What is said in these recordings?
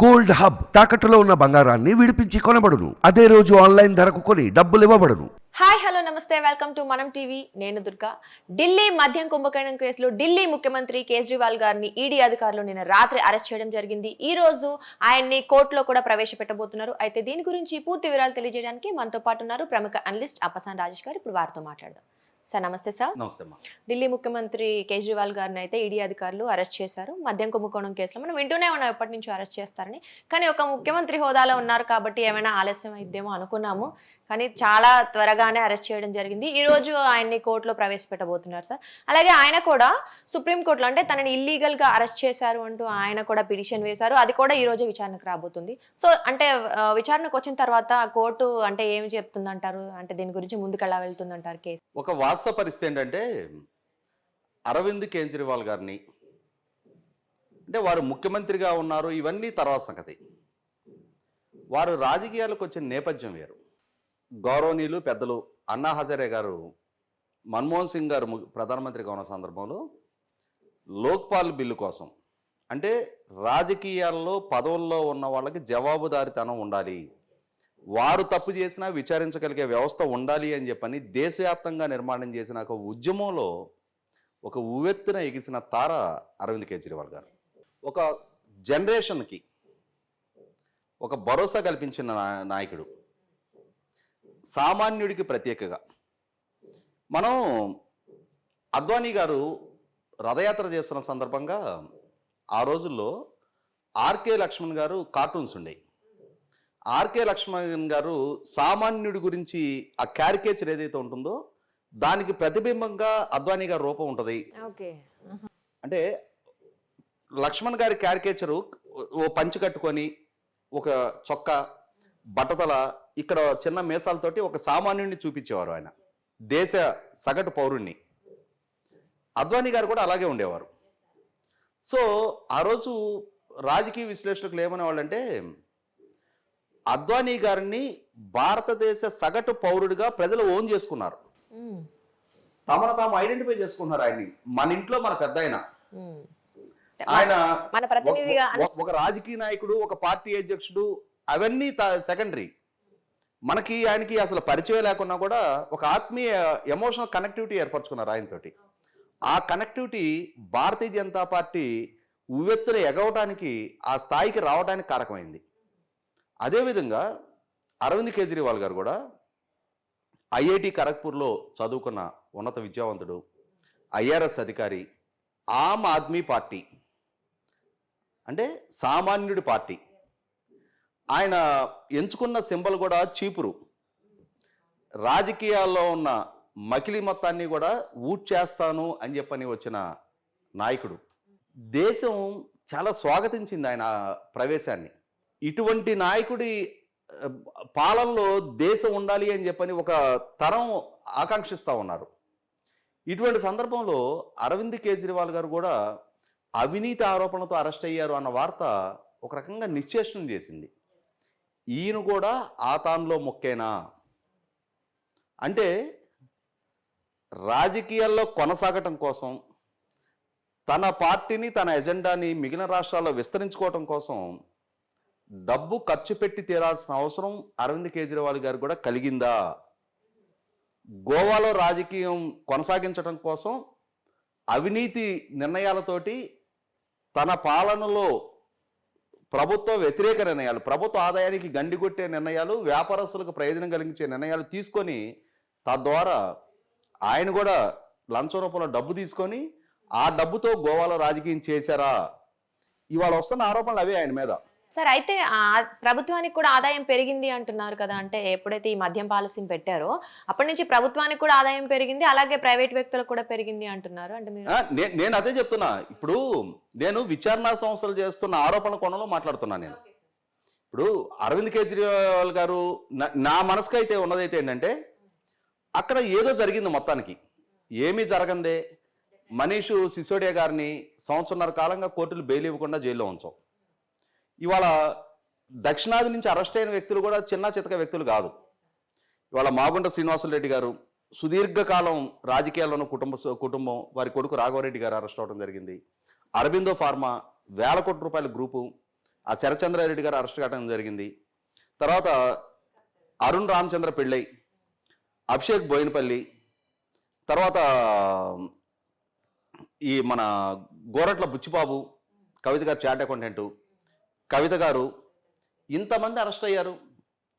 Gold hub తాకట్టులో ఉన్న బంగారాన్ని విడిపించి కొనబడును. అదే రోజు ఆన్లైన్ ధరకు కొని డబ్బులు ఇవ్వబడును. హాయ్ హలో నమస్తే. Welcome to Manam TV. నేను దుర్గా. ఢిల్లీ మద్యం కుంభకర్ణం కేసులో ఢిల్లీ ముఖ్యమంత్రి కేజ్రీవాల్ గారిని ఈడీ అధికారులు నిన్న రాత్రి అరెస్ట్ చేయడం జరిగింది. ఈ రోజు ఆయన్ని కోర్టులో కూడా ప్రవేశపెట్టబోతున్నారు. అయితే దీని గురించి పూర్తి వివరాలు తెలియజేయడానికి మనతో పాటు ఉన్నారు ప్రముఖ అనలిస్ట్ అప్పసాన్ రాజేష్ గారు. ఇప్పుడు వారితో మాట్లాడదాం. సార్ నమస్తే సార్. నమస్తే ఢిల్లీ ముఖ్యమంత్రి కేజ్రీవాల్ గారిని అయితే ఈడీ అధికారులు అరెస్ట్ చేశారు. మద్యం కుంభకోణం కేసులో మనం వింటూనే ఉన్నాం ఎప్పటి నుంచో అరెస్ట్ చేస్తారని. కానీ ఒక ముఖ్యమంత్రి హోదాలో ఉన్నారు కాబట్టి ఏమైనా ఆలస్యం అయిద్దేమో అనుకున్నాము. కానీ చాలా త్వరగానే అరెస్ట్ చేయడం జరిగింది. ఈ రోజు ఆయన్ని కోర్టులో ప్రవేశపెట్టబోతున్నారు సార్. అలాగే ఆయన కూడా సుప్రీంకోర్టులో అంటే తనని ఇల్లీగల్గా అరెస్ట్ చేశారు అంటూ ఆయన కూడా పిటిషన్ వేశారు. అది కూడా ఈ రోజు విచారణకు రాబోతుంది. సో అంటే విచారణకు వచ్చిన తర్వాత కోర్టు అంటే ఏమి చెప్తుందంటారు? అంటే దీని గురించి ముందుకు ఎలా వెళ్తుందంటారు కేసు? ఒక వాస్తవ పరిస్థితి ఏంటంటే అరవింద్ కేజ్రీవాల్ గారిని అంటే వారు ముఖ్యమంత్రిగా ఉన్నారు. ఇవన్నీ తర్వాత సంగతి. వారు రాజకీయాలకు వచ్చిన నేపథ్యం వేరు. గౌరవనీయులు పెద్దలు అన్నా హజారే గారు మన్మోహన్ సింగ్ గారు ప్రధానమంత్రి ప్రధానమంత్రిగా ఉన్న సందర్భంలో లోక్పాల్ బిల్లు కోసం. అంటే రాజకీయాల్లో పదవుల్లో ఉన్న వాళ్ళకి జవాబుదారితనం ఉండాలి. వారు తప్పు చేసినా విచారించగలిగే వ్యవస్థ ఉండాలి అని చెప్పని దేశవ్యాప్తంగా నిర్మాణం చేసిన ఒక ఉద్యమంలో ఒక ఉవ్వెత్తున ఎగిసిన తార అరవింద్ కేజ్రీవాల్ గారు. ఒక జనరేషన్కి ఒక భరోసా కల్పించిన నాయకుడు. సామాన్యుడికి ప్రత్యేకగా. మనం అద్వానీ గారు రథయాత్ర చేస్తున్న సందర్భంగా ఆ రోజుల్లో ఆర్కే లక్ష్మణ్ గారు కార్టూన్స్ ఉండేవి ఆర్కే లక్ష్మణ్ గారు సామాన్యుడి గురించి ఆ క్యారికేచర్ ఏదైతే ఉంటుందో దానికి ప్రతిబింబంగా అద్వానీ గారి రూపం ఉంటుంది. ఓకే. అంటే లక్ష్మణ్ గారి క్యారికేచరు ఓ పంచి కట్టుకొని ఒక చొక్క బట్టతల ఇక్కడ చిన్న మీసాలతోటి ఒక సామాన్యుడిని చూపించేవారు ఆయన. దేశ సగటు పౌరుణ్ణి. అద్వానీ గారు కూడా అలాగే ఉండేవారు. సో ఆ రోజు రాజకీయ విశ్లేషకులు ఏమనేవాళ్ళు అంటే అద్వానీ గారిని భారతదేశ సగటు పౌరుడిగా ప్రజలు ఓన్ చేసుకున్నారు. తమను తాము ఐడెంటిఫై చేసుకున్నారు ఆయన్ని. మన ఇంట్లో మన పెద్ద ఆయన ఆయన ఒక రాజకీయ నాయకుడు ఒక పార్టీ అధ్యక్షుడు అవన్నీ సెకండరీ మనకి ఆయనకి అసలు పరిచయం లేకున్నా కూడా ఒక ఆత్మీయ ఎమోషనల్ కనెక్టివిటీ ఏర్పరచుకున్నారు ఆయనతోటి. ఆ కనెక్టివిటీ భారతీయ జనతా పార్టీ ఉవ్వెత్తున ఎగవటానికి ఆ స్థాయికి రావడానికి కారకమైంది. అదేవిధంగా అరవింద్ కేజ్రీవాల్ గారు కూడా ఐఐటి ఖరగ్పూర్లో చదువుకున్న ఉన్నత విద్యావంతుడు ఐఆర్ఎస్ అధికారి ఆమ్ ఆద్మీ పార్టీ అంటే సామాన్యుడి పార్టీ. ఆయన ఎంచుకున్న సింబల్ కూడా చీపురు. రాజకీయాల్లో ఉన్న మకిలి మొత్తాన్ని కూడా ఊట్ చేస్తాను అని చెప్పని వచ్చిన నాయకుడు. దేశం చాలా స్వాగతించింది ఆయన ప్రవేశాన్ని. ఇటువంటి నాయకుడి పాలనలో దేశం ఉండాలి అని చెప్పని ఒక తరం ఆకాంక్షిస్తూ ఉన్నారు. ఇటువంటి సందర్భంలో అరవింద్ కేజ్రీవాల్ గారు కూడా అవినీతి ఆరోపణలతో అరెస్ట్ అయ్యారు అన్న వార్త ఒక రకంగా నిశ్చేషణం చేసింది. ఈయన కూడా ఆ మొక్కేనా? అంటే రాజకీయాల్లో కొనసాగటం కోసం తన పార్టీని తన ఎజెండాని మిగిలిన రాష్ట్రాల్లో విస్తరించుకోవటం కోసం డబ్బు ఖర్చు పెట్టి తీరాల్సిన అవసరం అరవింద్ కేజ్రీవాల్ గారు కూడా కలిగిందా? గోవాలో రాజకీయం కొనసాగించడం కోసం అవినీతి నిర్ణయాలతోటి తన పాలనలో ప్రభుత్వ వ్యతిరేక నిర్ణయాలు ప్రభుత్వ ఆదాయానికి గండికొట్టే నిర్ణయాలు వ్యాపారస్తులకు ప్రయోజనం కలిగించే నిర్ణయాలు తీసుకొని తద్వారా ఆయన కూడా లంచం రూపంలో డబ్బు తీసుకొని ఆ డబ్బుతో గోవాలో రాజకీయం చేశారా? ఇవాళ వస్తున్న ఆరోపణలు అవే ఆయన మీద. సార్ అయితే ప్రభుత్వానికి కూడా ఆదాయం పెరిగింది అంటున్నారు కదా అంటే ఎప్పుడైతే ఈ మద్యం పాలసీని పెట్టారో అప్పటి నుంచి ప్రభుత్వానికి కూడా ఆదాయం పెరిగింది అలాగే ప్రైవేట్ వ్యక్తులకు కూడా పెరిగింది అంటున్నారు. అంటే మీరు నేను అదే చెప్తున్నా. ఇప్పుడు నేను విచారణ సంస్థలు చేస్తున్న ఆరోపణ కోణంలో మాట్లాడుతున్నా నేను. ఇప్పుడు అరవింద్ కేజ్రీవాల్ గారు నా- నా మనసుకు అయితే ఉన్నదైతే ఏంటంటే అక్కడ ఏదో జరిగింది మొత్తానికి. ఏమీ జరగందే. మనీషు సిసోడియా గారిని సంవత్సరన్నర కాలంగా కోర్టులు బెయిల్ ఇవ్వకుండా జైల్లో ఉంచాం. ఇవాళ దక్షిణాది నుంచి అరెస్ట్ అయిన వ్యక్తులు కూడా చిన్న చితక వ్యక్తులు కాదు. ఇవాళ మాగుంట శ్రీనివాసులు రెడ్డి గారు సుదీర్ఘకాలం రాజకీయాల్లోనూ కుటుంబ కుటుంబం వారి కొడుకు రాఘవరెడ్డి గారు అరెస్ట్ అవడం జరిగింది. అరబిందో ఫార్మా వేల కోట్ల రూపాయల గ్రూపు ఆ శరచంద్రారెడ్డి గారు అరెస్ట్ కావడం జరిగింది. తర్వాత అరుణ్ రామచంద్ర పిళ్ళై అభిషేక్ బోయినపల్లి తర్వాత ఈ మన గోరట్ల బుచ్చిబాబు కవిత గారు చాట్ అకౌంటెంట్ కవిత గారు ఇంతమంది అరెస్ట్ అయ్యారు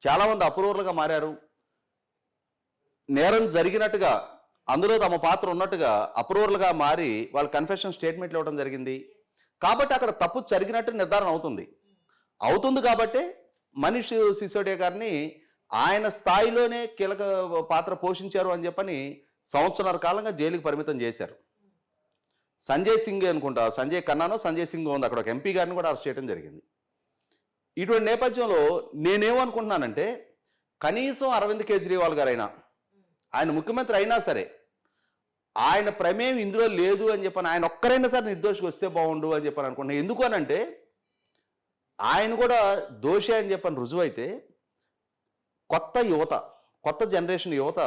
చాలామంది అప్రూవర్లుగా మారారు. నేరం జరిగినట్టుగా అందులో తమ పాత్ర ఉన్నట్టుగా అప్రూవర్లుగా మారి వాళ్ళు కన్ఫెషన్ స్టేట్మెంట్లు ఇవ్వడం జరిగింది. కాబట్టి అక్కడ తప్పు జరిగినట్టు నిర్ధారణ అవుతుంది. అవుతుంది కాబట్టి మనీష్ సిసోడియా గారిని ఆయన స్థాయిలోనే కీలక పాత్ర పోషించారు అని చెప్పని సంవత్సరాల కాలంగా జైలుకి పరిమితం చేశారు. సంజయ్ సింగ్ అనుకుంటా సంజయ్ ఖన్నానో సంజయ్ సింగ్ ఉంది. అక్కడ ఒక ఎంపీ గారిని కూడా అరెస్ట్ చేయడం జరిగింది. ఇటువంటి నేపథ్యంలో నేనేమనుకుంటున్నానంటే కనీసం అరవింద్ కేజ్రీవాల్ గారైనా ఆయన ముఖ్యమంత్రి అయినా సరే ఆయన ప్రమేయం ఇందులో లేదు అని చెప్పాను ఆయన ఒక్కరైనా సరే నిర్దోషికి వస్తే బాగుండు అని చెప్పాను అనుకుంటున్నాను ఎందుకు అనంటే ఆయన కూడా దోషి అని చెప్పని రుజువైతే కొత్త యువత కొత్త జనరేషన్ యువత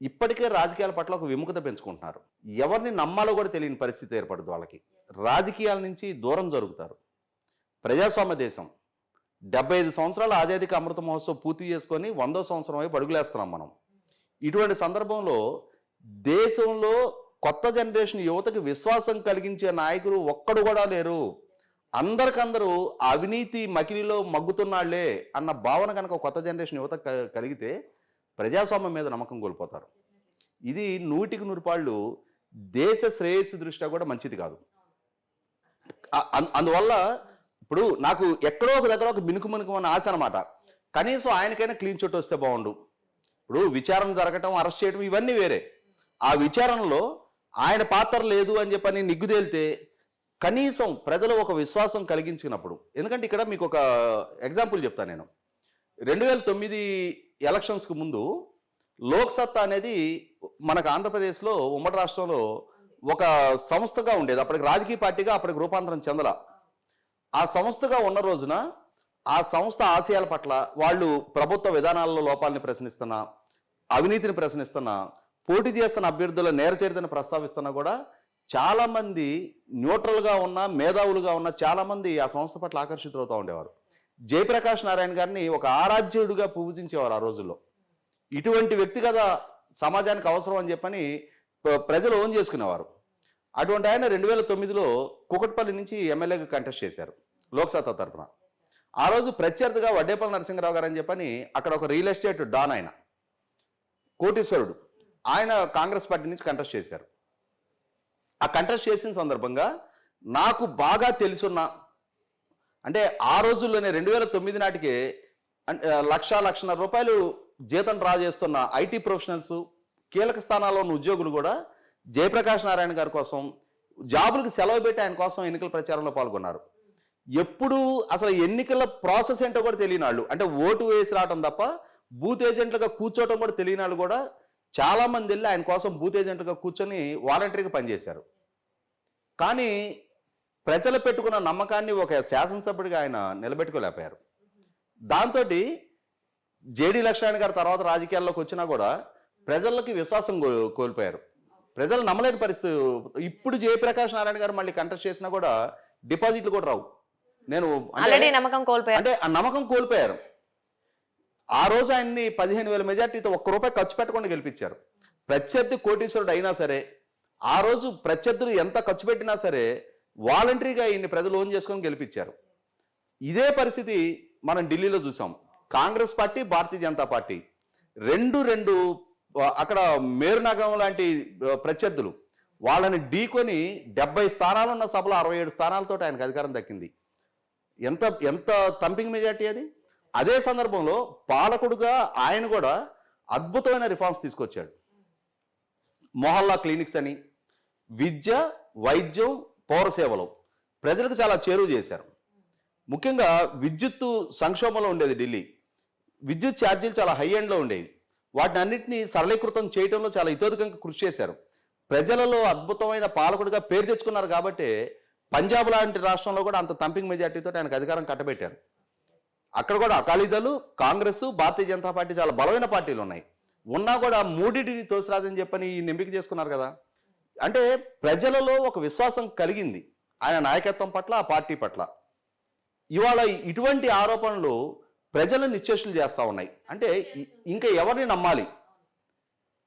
ఇప్పటికే రాజకీయాల పట్ల ఒక విముఖత పెంచుకుంటున్నారు. ఎవరిని నమ్మాలో కూడా తెలియని పరిస్థితి ఏర్పడుతుంది వాళ్ళకి. రాజకీయాల నుంచి దూరం జరుగుతారు. ప్రజాస్వామ్య దేశం. డెబ్బై ఐదు సంవత్సరాల ఆజాదికి అమృత మహోత్సవం పూర్తి చేసుకొని వందో సంవత్సరం వైపు అడుగులేస్తున్నాం మనం. ఇటువంటి సందర్భంలో దేశంలో కొత్త జనరేషన్ యువతకి విశ్వాసం కలిగించే నాయకులు ఒక్కడు కూడా లేరు. అందరికందరూ అవినీతి మకిలిలో మగ్గుతున్నాళ్ళే అన్న భావన కనుక కొత్త జనరేషన్ యువత క- కలిగితే ప్రజాస్వామ్యం మీద నమ్మకం కోల్పోతారు. ఇది నూటికి నూరుపాళ్ళు దేశ శ్రేయస్సు దృష్ట్యా కూడా మంచిది కాదు. అందువల్ల ఇప్పుడు నాకు ఎక్కడో ఒక దగ్గర ఒక మినుకు మినుకు అన్న ఆశ అనమాట కనీసం ఆయనకైనా క్లీన్ చిట్ వస్తే బాగుండు. ఇప్పుడు విచారణ జరగటం అరెస్ట్ చేయడం ఇవన్నీ వేరే. ఆ విచారణలో ఆయన పాత్ర లేదు అని చెప్పని నిగ్గుదేలితే కనీసం ప్రజలు ఒక విశ్వాసం కలిగించినప్పుడు ఎందుకంటే ఇక్కడ మీకు ఒక ఎగ్జాంపుల్ చెప్తాను నేను. రెండు వేల తొమ్మిది ఎలక్షన్స్కి ముందు లోక్సత్తా అనేది మనకు ఆంధ్రప్రదేశ్లో ఉమ్మడి రాష్ట్రంలో ఒక సంస్థగా ఉండేది. అప్పటికి రాజకీయ పార్టీగా అప్పటికి రూపాంతరం చెందల. ఆ సంస్థగా ఉన్న రోజున ఆ సంస్థ ఆశయాల పట్ల వాళ్ళు ప్రభుత్వ విధానాలలో లోపాలని ప్రశ్నిస్తున్నా అవినీతిని ప్రశ్నిస్తున్నా పోటీ చేస్తున్న అభ్యర్థుల నేర చరిత్రను ప్రస్తావిస్తున్నా కూడా చాలామంది న్యూట్రల్గా ఉన్న మేధావులుగా ఉన్న చాలామంది ఆ సంస్థ పట్ల ఆకర్షితులవుతూ ఉండేవారు. జయప్రకాష్ నారాయణ గారిని ఒక ఆరాధ్యుడిగా పూజించేవారు ఆ రోజుల్లో. ఇటువంటి వ్యక్తిగత సమాజానికి అవసరం అని చెప్పని ప్రజలు ఓన్ చేసుకునేవారు. అటువంటి ఆయన రెండు వేల తొమ్మిదిలో కుకట్పల్లి నుంచి ఎమ్మెల్యేగా కంటెస్ట్ చేశారు లోక్సత్తా తరఫున ఆ రోజు ప్రత్యర్థిగా వడ్డేపల్లి నరసింహరావు గారు అని చెప్పని అక్కడ ఒక రియల్ ఎస్టేట్ డాన్ ఆయన కోటీశ్వరుడు. ఆయన కాంగ్రెస్ పార్టీ నుంచి కంటెస్ట్ చేశారు. ఆ కంటెస్ట్ చేసిన సందర్భంగా నాకు బాగా తెలుసున్న అంటే ఆ రోజుల్లోనే రెండు వేల తొమ్మిది నాటికే లక్ష లక్షన్నర రూపాయలు జీతం డ్రా చేస్తున్న ఐటీ ప్రొఫెషనల్స్ కీలక స్థానాల్లో ఉన్న ఉద్యోగులు కూడా జయప్రకాష్ నారాయణ గారి కోసం జాబులకు సెలవు పెట్టి ఆయన కోసం ఎన్నికల ప్రచారంలో పాల్గొన్నారు. ఎప్పుడు అసలు ఎన్నికల ప్రాసెస్ ఏంటో కూడా తెలియని వాళ్ళు. అంటే ఓటు వేసి రావడం తప్ప బూత్ ఏజెంట్లుగా కూర్చోవటం కూడా తెలియని వాళ్ళు కూడా చాలా మంది వెళ్ళి ఆయన కోసం బూత్ ఏజెంట్గా కూర్చొని వాలంటరీగా పనిచేశారు. కానీ ప్రజలు పెట్టుకున్న నమ్మకాన్ని ఒక శాసనసభ్యుడిగా ఆయన నిలబెట్టుకోలేకపోయారు. దాంతో జేడీ లక్ష్మణ్ గారి తర్వాత రాజకీయాల్లోకి వచ్చినా కూడా ప్రజలకి విశ్వాసం కోల్పోయారు. ప్రజలు నమ్మలేని పరిస్థితి. ఇప్పుడు జయప్రకాష్ నారాయణ గారు మళ్ళీ కంటెస్ట్ చేసినా కూడా డిపాజిట్లు కూడా రావు. నేను ఆల్రెడీ నమ్మకం కోల్పోయారు. అంటే ఆ నమ్మకం కోల్పోయారు. ఆ రోజు ఆయన్ని పదిహేను వేల మెజార్టీతో ఒక్క రూపాయి ఖర్చు పెట్టకుండా గెలిపించారు. ప్రత్యర్థి కోటీశ్వరుడు అయినా సరే ఆ రోజు ప్రత్యర్థులు ఎంత ఖర్చు పెట్టినా సరే వాలంటరీగా ఈయన్ని ప్రజలు ఓన్ చేసుకొని గెలిపించారు. ఇదే పరిస్థితి మనం ఢిల్లీలో చూసాం. Congress party Bharatiya Janata party. రెండు రెండు అక్కడ మేరునగరం లాంటి ప్రత్యర్థులు వాళ్ళని ఢీకొని డెబ్బై స్థానాలు ఉన్న సభలో అరవై ఏడు స్థానాలతో ఆయనకు అధికారం దక్కింది. ఎంత ఎంత తంపింగ్ మెజార్టీ అది? అదే సందర్భంలో పాలకుడుగా ఆయన కూడా అద్భుతమైన రిఫార్మ్స్ తీసుకొచ్చాడు. మొహల్లా క్లినిక్స్ అని విద్య వైద్యం పౌర సేవలు ప్రజలకు చాలా చేరువ చేశారు. ముఖ్యంగా విద్యుత్తు సంక్షోభంలో ఉండేది ఢిల్లీ. విద్యుత్ ఛార్జీలు చాలా హై ఎండ్లో ఉండేవి. వాటిని అన్నింటినీ సరళీకృతం చేయడంలో చాలా ఇతోధికంగా కృషి చేశారు. ప్రజలలో అద్భుతమైన పాలకుడిగా పేరు తెచ్చుకున్నారు కాబట్టి పంజాబ్ లాంటి రాష్ట్రంలో కూడా అంత తంపింగ్ మెజార్టీతో ఆయనకు అధికారం కట్టబెట్టారు. అక్కడ కూడా అకాలీదళు కాంగ్రెస్ భారతీయ జనతా పార్టీ చాలా బలమైన పార్టీలు ఉన్నాయి. ఉన్నా కూడా మూడింటిని తోసిరాదని చెప్పని ఈయన ఎంపిక చేసుకున్నారు కదా. అంటే ప్రజలలో ఒక విశ్వాసం కలిగింది. ఆయన నాయకత్వం పట్ల ఆ పార్టీ పట్ల. ఇవాళ ఇటువంటి ఆరోపణలు ప్రజలను నిశ్చేషలు చేస్తూ ఉన్నాయి. అంటే ఇంకా ఎవరిని నమ్మాలి?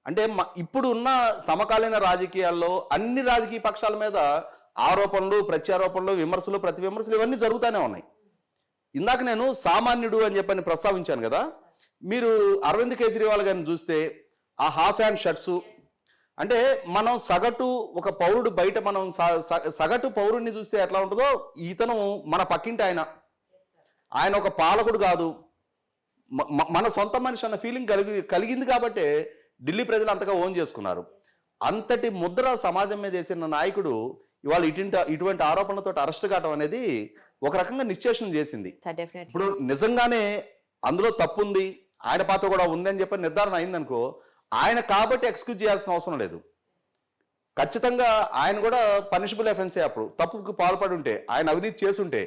అంటే మ- ఇప్పుడు ఉన్న సమకాలీన రాజకీయాల్లో అన్ని రాజకీయ పక్షాల మీద ఆరోపణలు ప్రత్యారోపణలు విమర్శలు ప్రతి విమర్శలు ఇవన్నీ జరుగుతూనే ఉన్నాయి. ఇందాక నేను సామాన్యుడు అని చెప్పని ప్రస్తావించాను కదా. మీరు అరవింద్ కేజ్రీవాల్ గారిని చూస్తే ఆ హాఫ్ హ్యాండ్ షర్ట్స్ అంటే మనం సగటు ఒక పౌరుడు బయట మనం సగటు పౌరుడిని చూస్తే ఎట్లా ఉంటుందో ఇతను మన పక్కింటి ఆయన ఆయన ఒక పాలకుడు కాదు. మన సొంత మనిషి అన్న ఫీలింగ్ కలిగి కలిగింది కాబట్టే ఢిల్లీ ప్రజలు అంతగా ఓన్ చేసుకున్నారు. అంతటి ముద్ర సమాజం మీద వేసిన నాయకుడు ఇవాళ ఇటువంటి ఇటువంటి ఆరోపణలతో అరెస్ట్ కావడం అనేది ఒక రకంగా నిశ్చేషం చేసింది. ఇప్పుడు నిజంగానే అందులో తప్పు ఉంది ఆయన పాత్ర కూడా ఉంది అని చెప్పి నిర్ధారణ అయిందనుకో ఆయన కాబట్టి ఎక్స్క్యూజ్ చేయాల్సిన అవసరం లేదు. ఖచ్చితంగా ఆయన కూడా పనిషబుల్ ఎఫెన్సే అప్పుడు. తప్పుకు పాల్పడి ఉంటే ఆయన అవినీతి చేసుంటే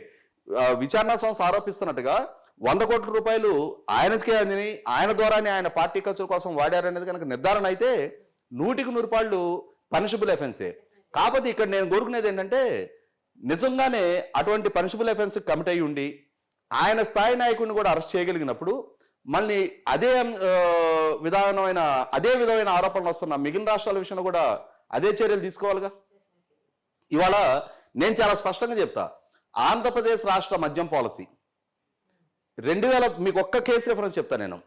విచారణ సంస్థ ఆరోపిస్తున్నట్టుగా వంద కోట్ల రూపాయలు ఆయనకే అందిని ఆయన ద్వారానే ఆయన పార్టీ ఖర్చుల కోసం వాడారనేది కనుక నిర్ధారణ అయితే నూటికి నూరు పాళ్ళు పనిషబుల్ ఎఫెన్సే కాకపోతే ఇక్కడ నేను కోరుకునేది ఏంటంటే నిజంగానే అటువంటి పనిషబుల్ ఎఫెన్స్ కమిట్ అయి ఉండి ఆయన స్థాయి నాయకుడిని కూడా అరెస్ట్ చేయగలిగినప్పుడు మళ్ళీ అదే విధానమైన అదే విధమైన ఆరోపణలు వస్తున్న మిగిలిన రాష్ట్రాల విషయంలో కూడా అదే చర్యలు తీసుకోవాలిగా? ఇవాళ నేను చాలా స్పష్టంగా చెప్తా ఆంధ్రప్రదేశ్ రాష్ట్ర మద్యం పాలసీ. రెండు వేల మీకు ఒక్క కేసు రిఫరెన్స్ చెప్తాను నేను.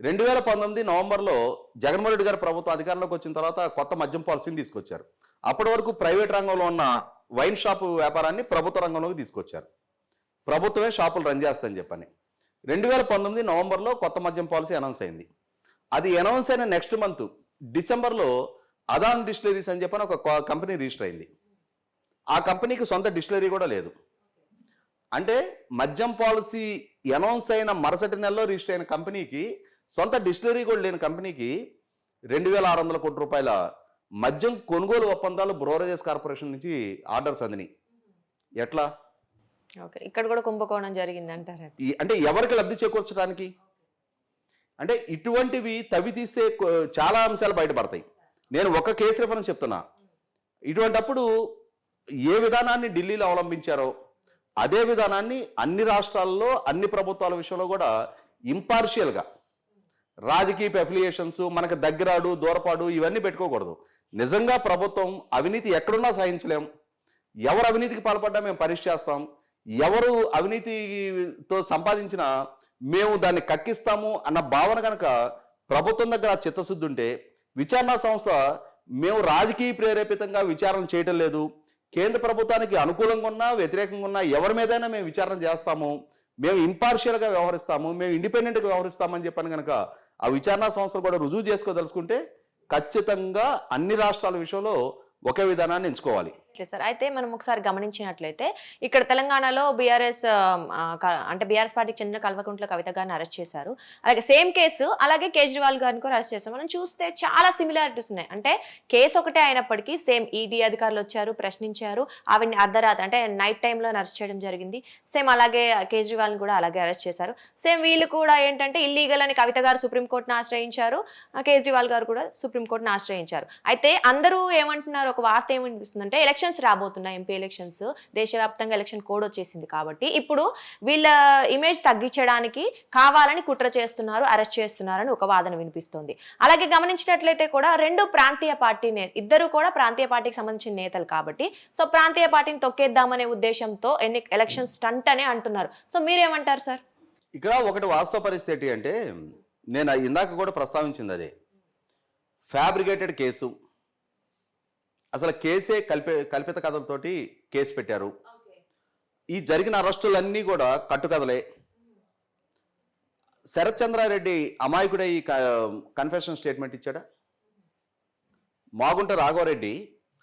రెండు వేల పంతొమ్మిది నవంబర్లో జగన్మోహన్ రెడ్డి గారి ప్రభుత్వం అధికారంలోకి వచ్చిన తర్వాత కొత్త మద్యం పాలసీని తీసుకొచ్చారు. అప్పటి వరకు ప్రైవేట్ రంగంలో ఉన్న వైన్ షాప్ వ్యాపారాన్ని ప్రభుత్వ రంగంలోకి తీసుకొచ్చారు. ప్రభుత్వమే షాపులు రన్ చేస్తాయని చెప్పని. రెండు వేల పంతొమ్మిది నవంబర్లో కొత్త మద్యం పాలసీ అనౌన్స్ అయింది. అది అనౌన్స్ అయిన నెక్స్ట్ మంత్ డిసెంబర్లో అదాన్ డిస్టిలరీస్ అని చెప్పని ఒక కంపెనీ రిజిస్టర్ అయింది. ఆ కంపెనీకి సొంత డిస్టిలరీ కూడా లేదు. అంటే మద్యం పాలసీ అనౌన్స్ అయిన మరుసటి నెలలో రిజిస్టర్ అయిన కంపెనీకి సొంత డిస్టిలరీ కూడా లేని కంపెనీకి రెండు వేల ఆరు వందల కోట్ల రూపాయల మద్యం కొనుగోలు ఒప్పందాలు బ్రోరేజెస్ కార్పొరేషన్ నుంచి ఆర్డర్స్ అందినాయి. ఎట్లా? ఓకే ఇక్కడ కూడా కుంభకోణం జరిగింది అంటారు అంటే ఎవరికి లబ్ధి చేకూర్చడానికి? అంటే ఇటువంటివి తవ్వి తీస్తే చాలా అంశాలు బయటపడతాయి. నేను ఒక కేసు రిఫరెన్స్ చెప్తున్నా. ఇటువంటప్పుడు ఏ విధానాన్ని ఢిల్లీలో అవలంబించారో అదే విధానాన్ని అన్ని రాష్ట్రాల్లో అన్ని ప్రభుత్వాల విషయంలో కూడా ఇంపార్షియల్గా రాజకీయ అఫిలియేషన్స్ మనకు దగ్గరాడు దూరపాడు ఇవన్నీ పెట్టుకోకూడదు. నిజంగా ప్రభుత్వం అవినీతి ఎక్కడున్నా సహించలేం ఎవరు అవినీతికి పాల్పడ్డా మేము పరీక్ష చేస్తాం. ఎవరు అవినీతితో సంపాదించిన మేము దాన్ని కక్కిస్తాము అన్న భావన కనుక ప్రభుత్వం దగ్గర చిత్తశుద్ధి ఉంటే విచారణ సంస్థ మేము రాజకీయ ప్రేరేపితంగా విచారణ చేయటం లేదు. కేంద్ర ప్రభుత్వానికి అనుకూలంగా ఉన్నా వ్యతిరేకంగా ఉన్నా ఎవరి మీదైనా మేము విచారణ చేస్తాము మేము ఇంపార్షియల్గా వ్యవహరిస్తాము మేము ఇండిపెండెంట్గా వ్యవహరిస్తామని చెప్పాను కనుక ఆ విచారణ సంస్థలు కూడా రుజువు చేసుకోదలుచుకుంటే ఖచ్చితంగా అన్ని రాష్ట్రాల విషయంలో ఒకే విధానాన్ని ఎంచుకోవాలి. Okay sir. అయితే మనం ఒకసారి గమనించినట్లయితే ఇక్కడ తెలంగాణలో బీఆర్ఎస్ అంటే బీఆర్ఎస్ పార్టీకి చెందిన కల్వకుంట్ల కవిత గారిని అరెస్ట్ చేశారు. అలాగే సేమ్ కేసు అలాగే కేజ్రీవాల్ గారిని కూడా అరెస్ట్ చేశారు. మనం చూస్తే చాలా సిమిలారిటీస్ ఉన్నాయి. అంటే కేసు ఒకటే అయినప్పటికీ సేమ్ ఈడీ అధికారులు వచ్చారు ప్రశ్నించారు. ఆవిడని అర్ధరాత్రి అంటే నైట్ టైంలో అరెస్ట్ చేయడం జరిగింది. సేమ్ అలాగే కేజ్రీవాల్ని కూడా అలాగే అరెస్ట్ చేశారు. సేమ్ వీళ్ళు కూడా ఏంటంటే ఇల్లీగల్ అని కవిత గారు సుప్రీంకోర్టును ఆశ్రయించారు. కేజ్రీవాల్ గారు కూడా సుప్రీంకోర్టును ఆశ్రయించారు. అయితే అందరూ ఏమంటున్నారు? ఒక వార్త ఏమనిపిస్తుందంటే ఎలక్షన్స్ రాబోతున్నాయి ఎంపీ ఎలక్షన్స్ దేశవ్యాప్తంగా ఎలక్షన్ కోడ్ వచ్చేసింది కాబట్టి ఇప్పుడు వీళ్ళ ఇమేజ్ తగ్గించడానికి కావాలని కుట్ర చేస్తున్నారు అరెస్ట్ చేస్తున్నారని ఒక వాదన వినిపిస్తోంది. అలాగే గమనించినట్లయితే కూడా రెండు ప్రాంతీయ పార్టీ నే ఇద్దరు కూడా ప్రాంతీయ పార్టీకి సంబంధించిన నేతలు కాబట్టి సో ప్రాంతీయ పార్టీని తొక్కేద్దామనే ఉద్దేశంతో ఎన్ని ఎలక్షన్ స్టంట్ అనే అంటున్నారు. సో మీరేమంటారు సార్? ఇక్కడ ఒకటి వాస్తవ పరిస్థితి అంటే నేను ఇందాక కూడా ప్రస్తావించింది అదే. ఫ్యాబ్రికేటెడ్ కేసు అసలు కేసే కల్పి కల్పిత కథలతోటి కేసు పెట్టారు. ఈ జరిగిన అరెస్టులన్నీ కూడా కట్టుకథలే. శరత్ చంద్రారెడ్డి అమాయకుడే ఈ కన్ఫెషన్ స్టేట్మెంట్ ఇచ్చాడా? మాగుంట రాఘవరెడ్డి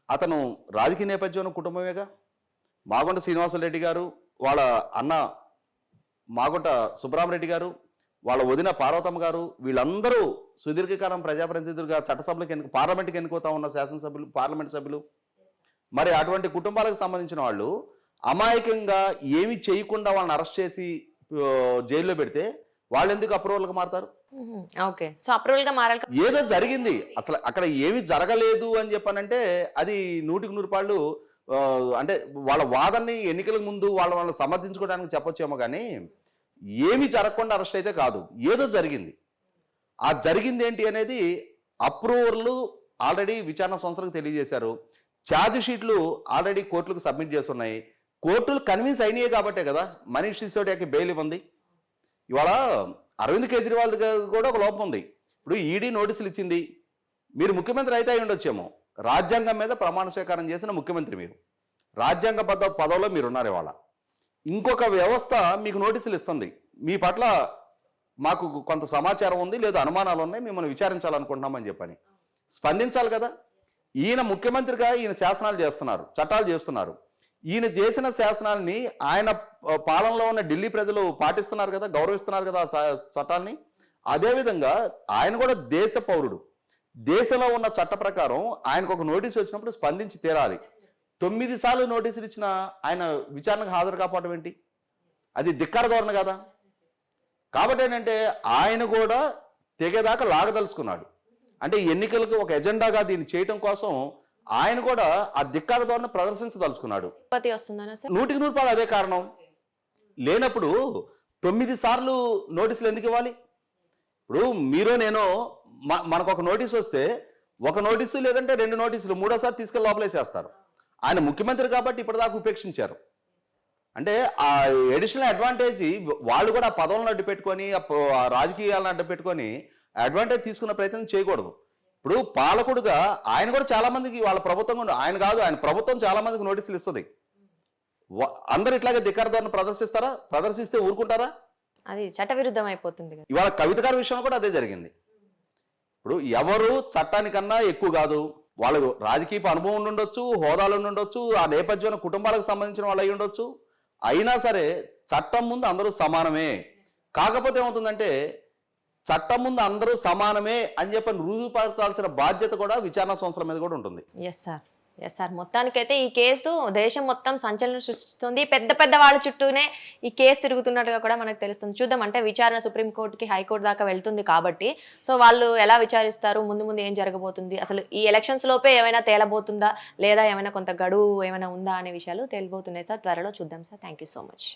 అతను రాజకీయ నేపథ్యం కుటుంబమేగా? మాగుంట శ్రీనివాసరెడ్డి గారు వాళ్ళ అన్న మాగుంట సుబ్బరామరెడ్డి గారు వాళ్ళ వదిన పార్వతమ్మ గారు వీళ్ళందరూ సుదీర్ఘకాలం ప్రజాప్రతినిధులుగా చట్టసభలకు ఎన్నిక పార్లమెంట్కి ఎన్నుకోతా ఉన్న శాసనసభ్యులు పార్లమెంట్ సభ్యులు. మరి అటువంటి కుటుంబాలకు సంబంధించిన వాళ్ళు అమాయకంగా ఏమి చేయకుండా వాళ్ళని అరెస్ట్ చేసి జైల్లో పెడితే వాళ్ళు ఎందుకు అప్రూవల్గా మారుతారు? ఓకే. సో అప్రూవల్గా మారాలి. ఏదో జరిగింది. అసలు అక్కడ ఏమి జరగలేదు అని చెప్పానంటే అది నూటికి నూరు పాళ్ళు అంటే వాళ్ళ వాదనని ఎన్నికల ముందు వాళ్ళ వాళ్ళని సమర్థించుకోవడానికి చెప్పొచ్చేమో కానీ ఏమి జరగకుండా అరెస్ట్ అయితే కాదు. ఏదో జరిగింది. ఆ జరిగింది ఏంటి అనేది అప్రూవర్లు ఆల్రెడీ విచారణ సంస్థలకు తెలియజేశారు. ఛార్జ్ షీట్లు ఆల్రెడీ కోర్టులకు సబ్మిట్ చేస్తున్నాయి. కోర్టులు కన్విన్స్ అయినాయి కాబట్టే కదా మనీష్ సిసోడియాకి బెయిల్ ఇవ్వండి ఇవాళ అరవింద్ కేజ్రీవాల్ దగ్గర కూడా ఒక లోపం ఉంది. ఇప్పుడు ఈడీ నోటీసులు ఇచ్చింది. మీరు ముఖ్యమంత్రి అయితే అయి ఉండొచ్చేమో. రాజ్యాంగం మీద ప్రమాణ స్వీకారం చేసిన ముఖ్యమంత్రి మీరు. రాజ్యాంగబద్ధ పదవిలో మీరు ఉన్నారు ఇవాళ. ఇంకొక వ్యవస్థ మీకు నోటీసులు ఇస్తుంది. మీ పట్ల మాకు కొంత సమాచారం ఉంది లేదా అనుమానాలు ఉన్నాయి మిమ్మల్ని విచారించాలనుకుంటున్నామని చెప్పని. స్పందించాలి కదా. ఈయన ముఖ్యమంత్రిగా ఈయన శాసనాలు చేస్తున్నారు చట్టాలు చేస్తున్నారు. ఈయన చేసిన శాసనాలని ఆయన పాలనలో ఉన్న ఢిల్లీ ప్రజలు పాటిస్తున్నారు కదా గౌరవిస్తున్నారు కదా ఆ చట్టాల్ని అదేవిధంగా ఆయన కూడా దేశ పౌరుడు. దేశంలో ఉన్న చట్ట ప్రకారం ఆయనకు ఒక నోటీస్ వచ్చినప్పుడు స్పందించి తీరాలి. తొమ్మిది సార్లు నోటీసులు ఇచ్చిన ఆయన విచారణకు హాజరు కాపాడడం ఏంటి? అది ధిక్కార ధోరణి కదా? కాబట్టి ఏంటంటే ఆయన కూడా తెగేదాకా లాగదలుచుకున్నాడు. అంటే ఎన్నికలకు ఒక ఎజెండాగా దీన్ని చేయటం కోసం ఆయన కూడా ఆ ధిక్కార ధోరణి ప్రదర్శించదలుచుకున్నాడు. నూటికి నూరు రూపాయలు అదే కారణం. లేనప్పుడు తొమ్మిది సార్లు నోటీసులు ఎందుకు ఇవ్వాలి? ఇప్పుడు మీరు నేను మనకు ఒక నోటీస్ వస్తే ఒక నోటీసు లేదంటే రెండు నోటీసులు మూడోసారి తీసుకెళ్ళి లోపలేసేస్తారు. ఆయన ముఖ్యమంత్రి కాబట్టి ఇప్పటిదాకా ఉపేక్షించారు. అంటే ఆ ఎడిషనల్ అడ్వాంటేజ్ వాళ్ళు కూడా ఆ పదవులను అడ్డు పెట్టుకొని రాజకీయాలను అడ్డు పెట్టుకొని అడ్వాంటేజ్ తీసుకున్న ప్రయత్నం చేయకూడదు. ఇప్పుడు పాలకుడుగా ఆయన కూడా చాలా మందికి వాళ్ళ ప్రభుత్వం ఆయన కాదు ఆయన ప్రభుత్వం చాలా మందికి నోటీసులు ఇస్తుంది. అందరు ఇట్లాగే ధిక్కార ధోరణి ప్రదర్శిస్తారా? ప్రదర్శిస్తే ఊరుకుంటారా? అది చట్టవిరుద్ధం అయిపోతుంది ఇవాళ కవిత గారి విషయంలో కూడా అదే జరిగింది. ఇప్పుడు ఎవరు చట్టానికన్నా ఎక్కువ కాదు. వాళ్ళకు రాజకీయ అనుభవం ఉండి ఉండొచ్చు హోదాలు ఉండొచ్చు ఆ నేపథ్యంలో కుటుంబాలకు సంబంధించిన వాళ్ళు అయి ఉండొచ్చు. అయినా సరే చట్టం ముందు అందరూ సమానమే. కాకపోతే ఏమవుతుందంటే చట్టం ముందు అందరూ సమానమే అని చెప్పి రుజువుపరచాల్సిన బాధ్యత కూడా విచారణ సంస్థల మీద కూడా ఉంటుంది. ఎస్ సార్ ఎస్ సార్ మొత్తానికైతే ఈ కేసు దేశం మొత్తం సంచలనం సృష్టిస్తుంది. పెద్ద పెద్ద వాళ్ళ చుట్టూనే ఈ కేసు తిరుగుతున్నట్టుగా కూడా మనకు తెలుస్తుంది. చూద్దాం అంటే విచారణ సుప్రీంకోర్టుకి హైకోర్టు దాకా వెళ్తుంది కాబట్టి. సో వాళ్ళు ఎలా విచారిస్తారు? ముందు ముందు ఏం జరగబోతుంది? అసలు ఈ ఎలక్షన్స్ లోపే ఏమైనా తేలబోతుందా? లేదా ఏమైనా కొంత గడువు ఏమైనా ఉందా? అనే విషయాలు తేలిపోతున్నాయి సార్ త్వరలో చూద్దాం sir thank you so much